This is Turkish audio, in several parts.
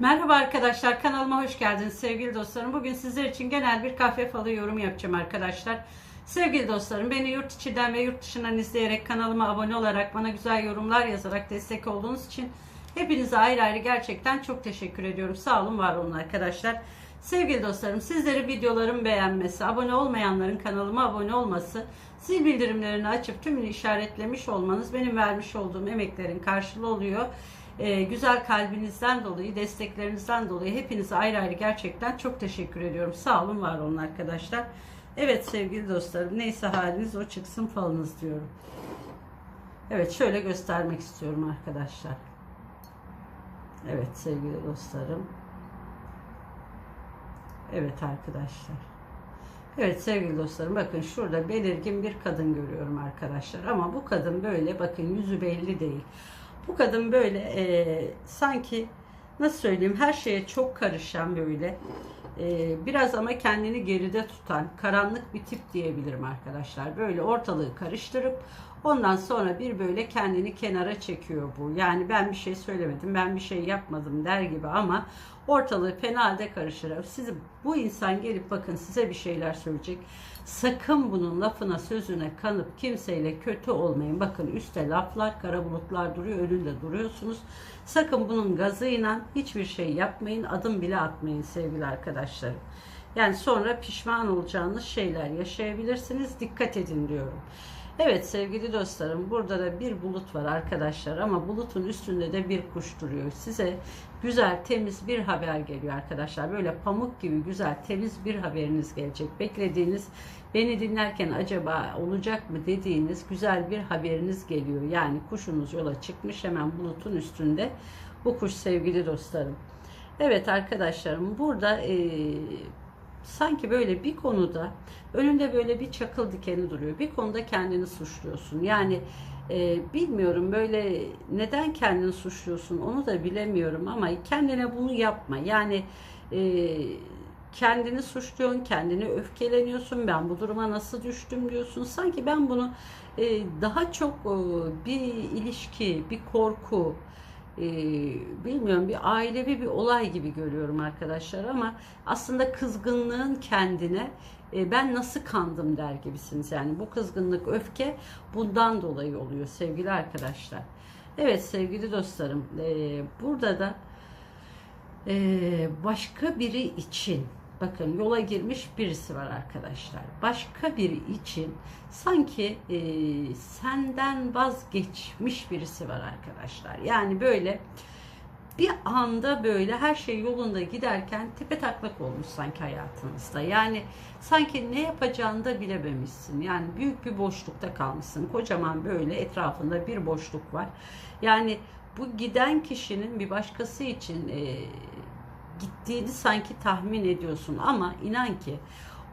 Merhaba arkadaşlar kanalıma hoş geldiniz sevgili dostlarım. Bugün sizler için genel bir kahve falı yorum yapacağım arkadaşlar. Sevgili dostlarım beni yurt içinden ve yurt dışından izleyerek kanalıma abone olarak bana güzel yorumlar yazarak destek olduğunuz için hepinize ayrı ayrı gerçekten çok teşekkür ediyorum. Sağ olun var olun arkadaşlar. Sevgili dostlarım sizleri videolarımı beğenmesi, abone olmayanların kanalıma abone olması, zil bildirimlerini açıp tümünü işaretlemiş olmanız benim vermiş olduğum emeklerin karşılığı oluyor. Ee, güzel kalbinizden dolayı, desteklerinizden dolayı hepinize ayrı ayrı gerçekten çok teşekkür ediyorum. Sağ olun, var olun arkadaşlar. Evet sevgili dostlarım, neyse haliniz o çıksın falınız diyorum. Evet şöyle göstermek istiyorum arkadaşlar. Evet sevgili dostlarım. Evet arkadaşlar. Evet sevgili dostlarım bakın şurada belirgin bir kadın görüyorum arkadaşlar. Ama bu kadın böyle bakın yüzü belli değil. Bu kadın böyle e, sanki nasıl söyleyeyim her şeye çok karışan böyle e, biraz ama kendini geride tutan karanlık bir tip diyebilirim arkadaşlar. Böyle ortalığı karıştırıp ondan sonra bir böyle kendini kenara çekiyor bu. Yani ben bir şey söylemedim ben bir şey yapmadım der gibi ama ortalığı fena halde karıştırır. Sizi bu insan gelip bakın size bir şeyler söyleyecek. Sakın bunun lafına sözüne kanıp kimseyle kötü olmayın. Bakın üstte laflar, kara bulutlar duruyor, önünde duruyorsunuz. Sakın bunun gazıyla hiçbir şey yapmayın, adım bile atmayın sevgili arkadaşlarım. Yani sonra pişman olacağınız şeyler yaşayabilirsiniz. Dikkat edin diyorum. Evet sevgili dostlarım burada da bir bulut var arkadaşlar ama bulutun üstünde de bir kuş duruyor. Size güzel temiz bir haber geliyor arkadaşlar. Böyle pamuk gibi güzel temiz bir haberiniz gelecek. Beklediğiniz beni dinlerken acaba olacak mı dediğiniz güzel bir haberiniz geliyor. Yani kuşunuz yola çıkmış hemen bulutun üstünde bu kuş sevgili dostlarım. Evet arkadaşlarım burada e, sanki böyle bir konuda önünde böyle bir çakıl dikeni duruyor. Bir konuda kendini suçluyorsun. Yani e, bilmiyorum böyle neden kendini suçluyorsun onu da bilemiyorum ama kendine bunu yapma. Yani e, kendini suçluyorsun, kendini öfkeleniyorsun. Ben bu duruma nasıl düştüm diyorsun. Sanki ben bunu e, daha çok e, bir ilişki, bir korku, e, bilmiyorum bir ailevi bir olay gibi görüyorum arkadaşlar ama aslında kızgınlığın kendine e, ben nasıl kandım der gibisiniz. Yani bu kızgınlık, öfke bundan dolayı oluyor sevgili arkadaşlar. Evet sevgili dostlarım e, burada da e, başka biri için bakın yola girmiş birisi var arkadaşlar. Başka biri için sanki e, senden vazgeçmiş birisi var arkadaşlar. Yani böyle bir anda böyle her şey yolunda giderken tepe taklak olmuş sanki hayatınızda. Yani sanki ne yapacağını da bilememişsin. Yani büyük bir boşlukta kalmışsın. Kocaman böyle etrafında bir boşluk var. Yani bu giden kişinin bir başkası için e, gittiğini sanki tahmin ediyorsun ama inan ki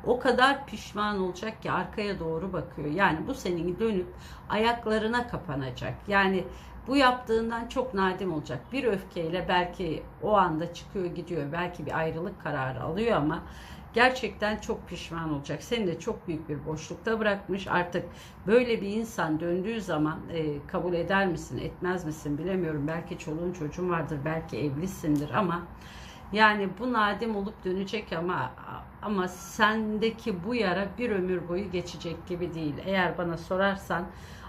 o kadar pişman olacak ki arkaya doğru bakıyor. Yani bu senin dönüp ayaklarına kapanacak. Yani bu yaptığından çok nadim olacak. Bir öfkeyle belki o anda çıkıyor gidiyor. Belki bir ayrılık kararı alıyor ama gerçekten çok pişman olacak. Seni de çok büyük bir boşlukta bırakmış. Artık böyle bir insan döndüğü zaman e, kabul eder misin, etmez misin bilemiyorum. Belki çoluğun çocuğun vardır, belki evlisindir ama yani bu nadim olup dönecek ama ama sendeki bu yara bir ömür boyu geçecek gibi değil. Eğer bana sorarsan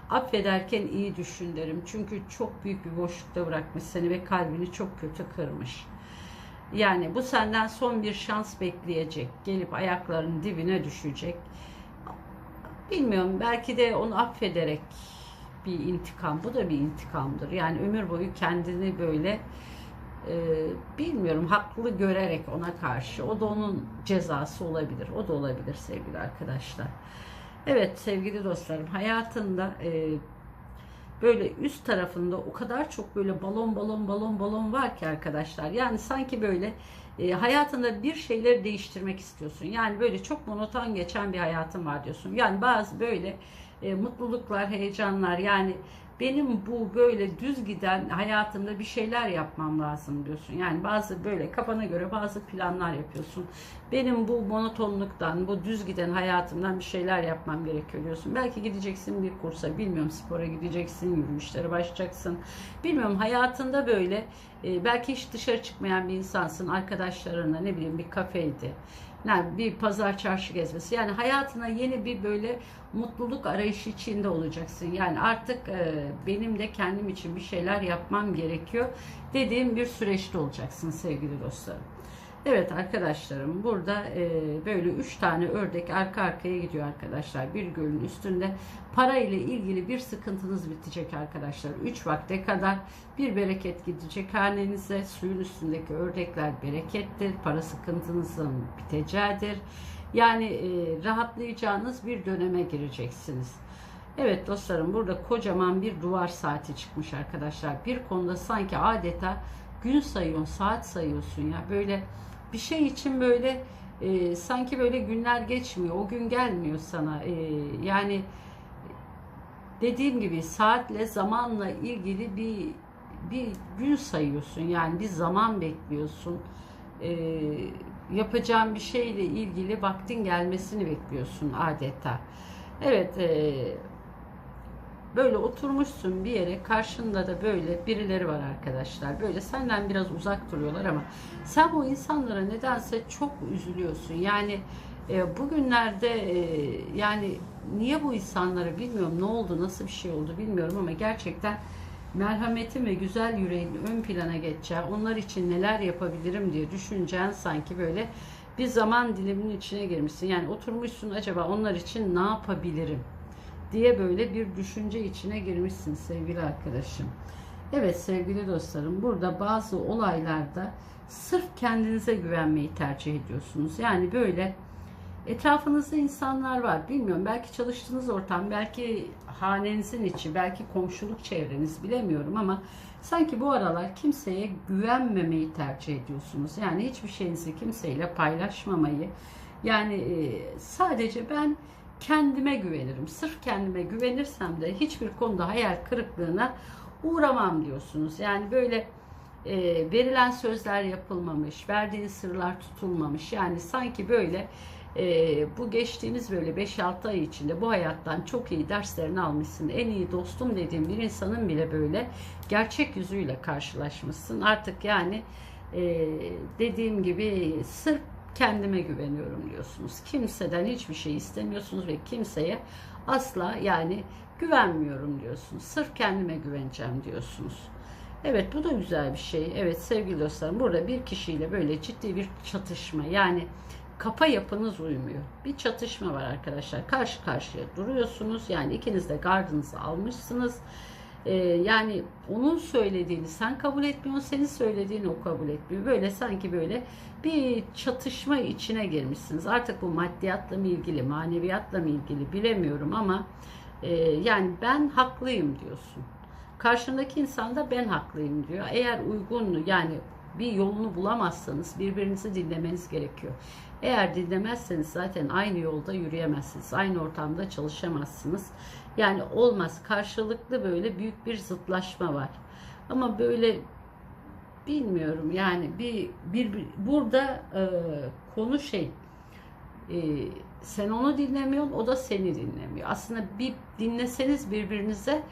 affederken iyi düşün derim. Çünkü çok büyük bir boşlukta bırakmış seni ve kalbini çok kötü kırmış. Yani bu senden son bir şans bekleyecek. Gelip ayaklarının dibine düşecek. Bilmiyorum belki de onu affederek bir intikam. Bu da bir intikamdır. Yani ömür boyu kendini böyle e, bilmiyorum haklı görerek ona karşı o da onun cezası olabilir. O da olabilir sevgili arkadaşlar. Evet sevgili dostlarım hayatında e, böyle üst tarafında o kadar çok böyle balon balon balon balon var ki arkadaşlar. Yani sanki böyle e, hayatında bir şeyleri değiştirmek istiyorsun. Yani böyle çok monoton geçen bir hayatın var diyorsun. Yani bazı böyle e, mutluluklar, heyecanlar yani benim bu böyle düz giden hayatımda bir şeyler yapmam lazım diyorsun. Yani bazı böyle kafana göre bazı planlar yapıyorsun. Benim bu monotonluktan, bu düz giden hayatımdan bir şeyler yapmam gerekiyor diyorsun. Belki gideceksin bir kursa, bilmiyorum spora gideceksin, yürüyüşlere başlayacaksın. Bilmiyorum hayatında böyle e, belki hiç dışarı çıkmayan bir insansın. Arkadaşlarına ne bileyim bir kafeydi. Yani bir pazar çarşı gezmesi. Yani hayatına yeni bir böyle mutluluk arayışı içinde olacaksın. Yani artık e, benim de kendim için bir şeyler yapmam gerekiyor dediğim bir süreçte olacaksın sevgili dostlarım. Evet arkadaşlarım burada e, böyle üç tane ördek arka arkaya gidiyor arkadaşlar. Bir gölün üstünde para ile ilgili bir sıkıntınız bitecek arkadaşlar. Üç vakte kadar bir bereket gidecek hanenize. Suyun üstündeki ördekler berekettir. Para sıkıntınızın biteceğidir. Yani e, rahatlayacağınız bir döneme gireceksiniz. Evet dostlarım burada kocaman bir duvar saati çıkmış arkadaşlar. Bir konuda sanki adeta gün sayıyorsun, saat sayıyorsun ya. Böyle bir şey için böyle e, sanki böyle günler geçmiyor. O gün gelmiyor sana. E, yani dediğim gibi saatle zamanla ilgili bir bir gün sayıyorsun. Yani bir zaman bekliyorsun. E, yapacağın bir şeyle ilgili vaktin gelmesini bekliyorsun adeta. Evet, e, Böyle oturmuşsun bir yere karşında da böyle birileri var arkadaşlar. Böyle senden biraz uzak duruyorlar ama sen bu insanlara nedense çok üzülüyorsun. Yani e, bugünlerde e, yani niye bu insanlara bilmiyorum ne oldu nasıl bir şey oldu bilmiyorum ama gerçekten merhametin ve güzel yüreğin ön plana geçeceği, onlar için neler yapabilirim diye düşüneceğin sanki böyle bir zaman diliminin içine girmişsin. Yani oturmuşsun acaba onlar için ne yapabilirim? Diye böyle bir düşünce içine girmişsin sevgili arkadaşım. Evet sevgili dostlarım burada bazı olaylarda sırf kendinize güvenmeyi tercih ediyorsunuz. Yani böyle etrafınızda insanlar var. Bilmiyorum belki çalıştığınız ortam, belki hanenizin içi, belki komşuluk çevreniz bilemiyorum ama sanki bu aralar kimseye güvenmemeyi tercih ediyorsunuz. Yani hiçbir şeyinizi kimseyle paylaşmamayı. Yani e, sadece ben kendime güvenirim. Sırf kendime güvenirsem de hiçbir konuda hayal kırıklığına uğramam diyorsunuz. Yani böyle e, verilen sözler yapılmamış, verdiğiniz sırlar tutulmamış. Yani sanki böyle e, bu geçtiğimiz böyle 5-6 ay içinde bu hayattan çok iyi derslerini almışsın. En iyi dostum dediğim bir insanın bile böyle gerçek yüzüyle karşılaşmışsın. Artık yani e, dediğim gibi sırf kendime güveniyorum diyorsunuz. Kimseden hiçbir şey istemiyorsunuz ve kimseye asla yani güvenmiyorum diyorsunuz. Sırf kendime güveneceğim diyorsunuz. Evet bu da güzel bir şey. Evet sevgili dostlarım burada bir kişiyle böyle ciddi bir çatışma yani kafa yapınız uymuyor. Bir çatışma var arkadaşlar. Karşı karşıya duruyorsunuz. Yani ikiniz de gardınızı almışsınız ee, yani onun söylediğini sen kabul etmiyorsun, senin söylediğini o kabul etmiyor. Böyle sanki böyle bir çatışma içine girmişsiniz. Artık bu maddiyatla mı ilgili, maneviyatla mı ilgili bilemiyorum ama e, yani ben haklıyım diyorsun. Karşındaki insan da ben haklıyım diyor. Eğer uygun yani bir yolunu bulamazsanız birbirinizi dinlemeniz gerekiyor. Eğer dinlemezseniz zaten aynı yolda yürüyemezsiniz. Aynı ortamda çalışamazsınız. Yani olmaz. Karşılıklı böyle büyük bir zıtlaşma var. Ama böyle bilmiyorum yani bir, bir, bir burada e, konu şey e, sen onu dinlemiyorsun o da seni dinlemiyor. Aslında bir dinleseniz birbirinize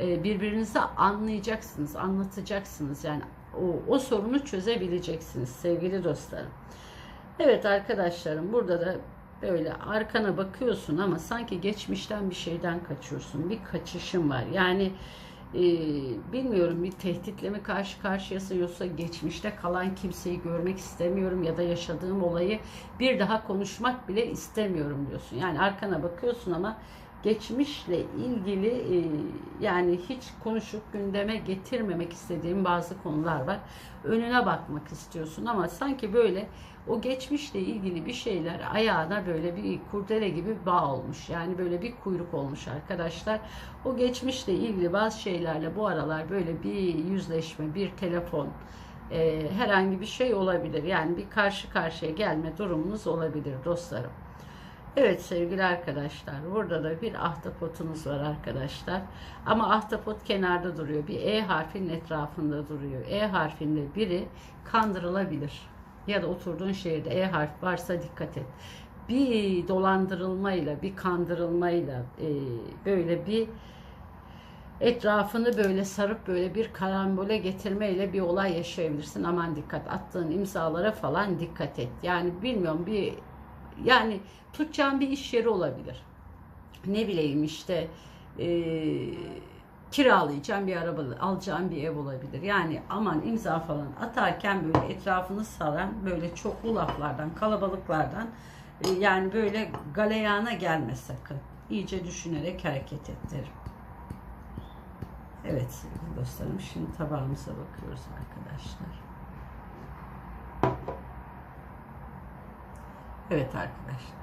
e, birbirinize anlayacaksınız, anlatacaksınız. Yani o, o sorunu çözebileceksiniz sevgili dostlarım. Evet arkadaşlarım burada da böyle arkana bakıyorsun ama sanki geçmişten bir şeyden kaçıyorsun. Bir kaçışın var. Yani e, bilmiyorum bir tehditle mi karşı karşıyasın yoksa geçmişte kalan kimseyi görmek istemiyorum ya da yaşadığım olayı bir daha konuşmak bile istemiyorum diyorsun. Yani arkana bakıyorsun ama geçmişle ilgili e, yani hiç konuşup gündeme getirmemek istediğim bazı konular var. Önüne bakmak istiyorsun ama sanki böyle o geçmişle ilgili bir şeyler ayağına böyle bir kurdele gibi bağ olmuş. Yani böyle bir kuyruk olmuş arkadaşlar. O geçmişle ilgili bazı şeylerle bu aralar böyle bir yüzleşme, bir telefon, e, herhangi bir şey olabilir. Yani bir karşı karşıya gelme durumunuz olabilir dostlarım. Evet sevgili arkadaşlar burada da bir ahtapotunuz var arkadaşlar. Ama ahtapot kenarda duruyor. Bir E harfinin etrafında duruyor. E harfinde biri kandırılabilir. Ya da oturduğun şehirde E harf varsa dikkat et. Bir dolandırılmayla, bir kandırılmayla e, böyle bir etrafını böyle sarıp böyle bir karambole getirmeyle bir olay yaşayabilirsin. Aman dikkat attığın imzalara falan dikkat et. Yani bilmiyorum bir yani tutacağın bir iş yeri olabilir. Ne bileyim işte eee kiralayacağım bir araba, alacağım bir ev olabilir. Yani aman imza falan atarken böyle etrafını saran böyle çoklu laflardan, kalabalıklardan e, yani böyle galeyana gelme sakın. İyice düşünerek hareket et derim. Evet sevgili dostlarım şimdi tabağımıza bakıyoruz arkadaşlar. Evet arkadaşlar.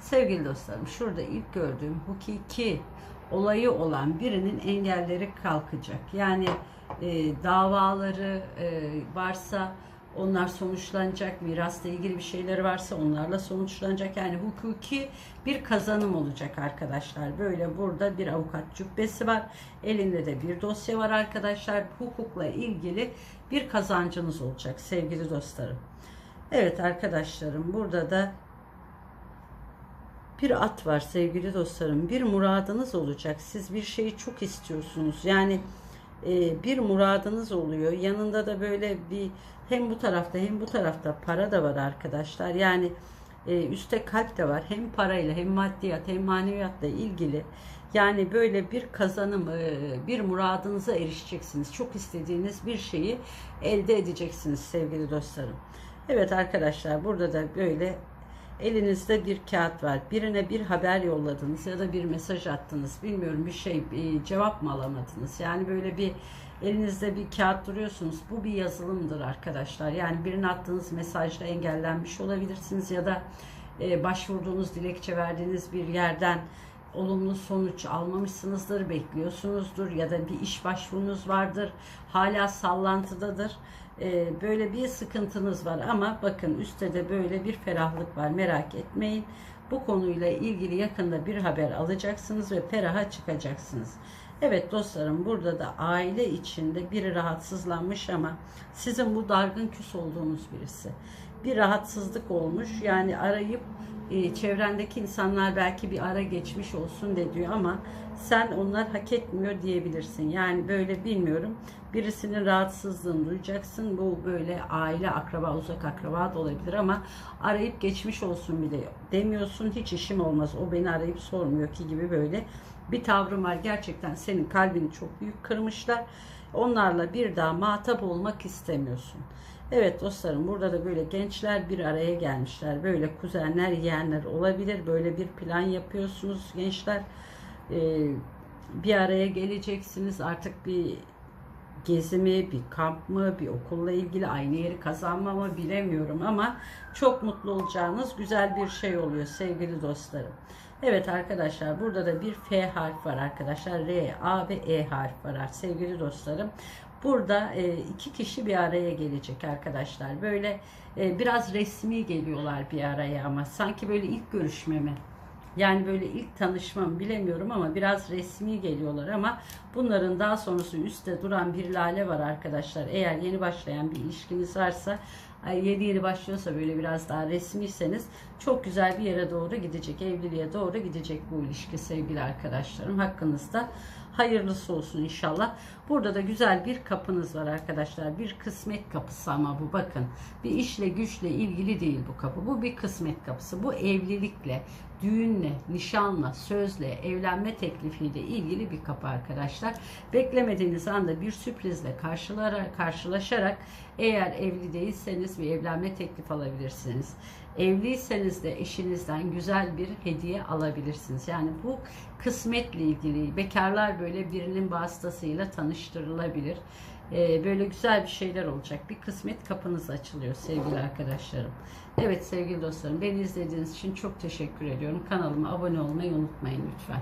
Sevgili dostlarım şurada ilk gördüğüm hukuki olayı olan birinin engelleri kalkacak. Yani e, davaları e, varsa onlar sonuçlanacak. Mirasla ilgili bir şeyleri varsa onlarla sonuçlanacak. Yani hukuki bir kazanım olacak arkadaşlar. Böyle burada bir avukat cübbesi var. Elinde de bir dosya var arkadaşlar. Hukukla ilgili bir kazancınız olacak sevgili dostlarım. Evet arkadaşlarım burada da bir at var sevgili dostlarım. Bir muradınız olacak. Siz bir şeyi çok istiyorsunuz. Yani e, bir muradınız oluyor. Yanında da böyle bir hem bu tarafta hem bu tarafta para da var arkadaşlar. Yani e, üstte kalp de var. Hem parayla hem maddiyat hem maneviyatla ilgili. Yani böyle bir kazanım, e, bir muradınıza erişeceksiniz. Çok istediğiniz bir şeyi elde edeceksiniz sevgili dostlarım. Evet arkadaşlar burada da böyle elinizde bir kağıt var. Birine bir haber yolladınız ya da bir mesaj attınız. Bilmiyorum bir şey bir cevap mı alamadınız? Yani böyle bir elinizde bir kağıt duruyorsunuz. Bu bir yazılımdır arkadaşlar. Yani birine attığınız mesajla engellenmiş olabilirsiniz ya da e, başvurduğunuz dilekçe verdiğiniz bir yerden olumlu sonuç almamışsınızdır, bekliyorsunuzdur ya da bir iş başvurunuz vardır, hala sallantıdadır. Ee, böyle bir sıkıntınız var ama bakın üstte de böyle bir ferahlık var merak etmeyin. Bu konuyla ilgili yakında bir haber alacaksınız ve feraha çıkacaksınız. Evet dostlarım burada da aile içinde biri rahatsızlanmış ama sizin bu dargın küs olduğunuz birisi. Bir rahatsızlık olmuş yani arayıp e, çevrendeki insanlar belki bir ara geçmiş olsun de diyor ama sen onlar hak etmiyor diyebilirsin. Yani böyle bilmiyorum birisinin rahatsızlığını duyacaksın. Bu böyle aile, akraba, uzak akraba da olabilir ama arayıp geçmiş olsun bile demiyorsun. Hiç işim olmaz. O beni arayıp sormuyor ki gibi böyle bir tavrım var. Gerçekten senin kalbini çok büyük kırmışlar. Onlarla bir daha muhatap olmak istemiyorsun. Evet dostlarım burada da böyle gençler bir araya gelmişler. Böyle kuzenler, yeğenler olabilir. Böyle bir plan yapıyorsunuz gençler. Ee, bir araya geleceksiniz. Artık bir gezi mi, bir kamp mı, bir okulla ilgili aynı yeri kazanma mı bilemiyorum ama çok mutlu olacağınız güzel bir şey oluyor sevgili dostlarım. Evet arkadaşlar burada da bir F harf var arkadaşlar. R, A ve E harf var sevgili dostlarım. Burada e, iki kişi bir araya gelecek arkadaşlar. Böyle e, biraz resmi geliyorlar bir araya ama sanki böyle ilk görüşme mi? Yani böyle ilk tanışmam bilemiyorum ama biraz resmi geliyorlar ama bunların daha sonrası üstte duran bir lale var arkadaşlar. Eğer yeni başlayan bir ilişkiniz varsa yeni yeni başlıyorsa böyle biraz daha resmiyseniz çok güzel bir yere doğru gidecek. Evliliğe doğru gidecek bu ilişki sevgili arkadaşlarım. Hakkınızda hayırlısı olsun inşallah. Burada da güzel bir kapınız var arkadaşlar. Bir kısmet kapısı ama bu bakın. Bir işle güçle ilgili değil bu kapı. Bu bir kısmet kapısı. Bu evlilikle, düğünle, nişanla, sözle, evlenme teklifiyle ilgili bir kapı arkadaşlar. Beklemediğiniz anda bir sürprizle karşılaşarak eğer evli değilseniz bir evlenme teklif alabilirsiniz. Evliyseniz de eşinizden güzel bir hediye alabilirsiniz. Yani bu kısmetle ilgili bekarlar böyle birinin vasıtasıyla tanıştırılabilir. Ee, böyle güzel bir şeyler olacak. Bir kısmet kapınız açılıyor sevgili arkadaşlarım. Evet sevgili dostlarım beni izlediğiniz için çok teşekkür ediyorum. Kanalıma abone olmayı unutmayın lütfen.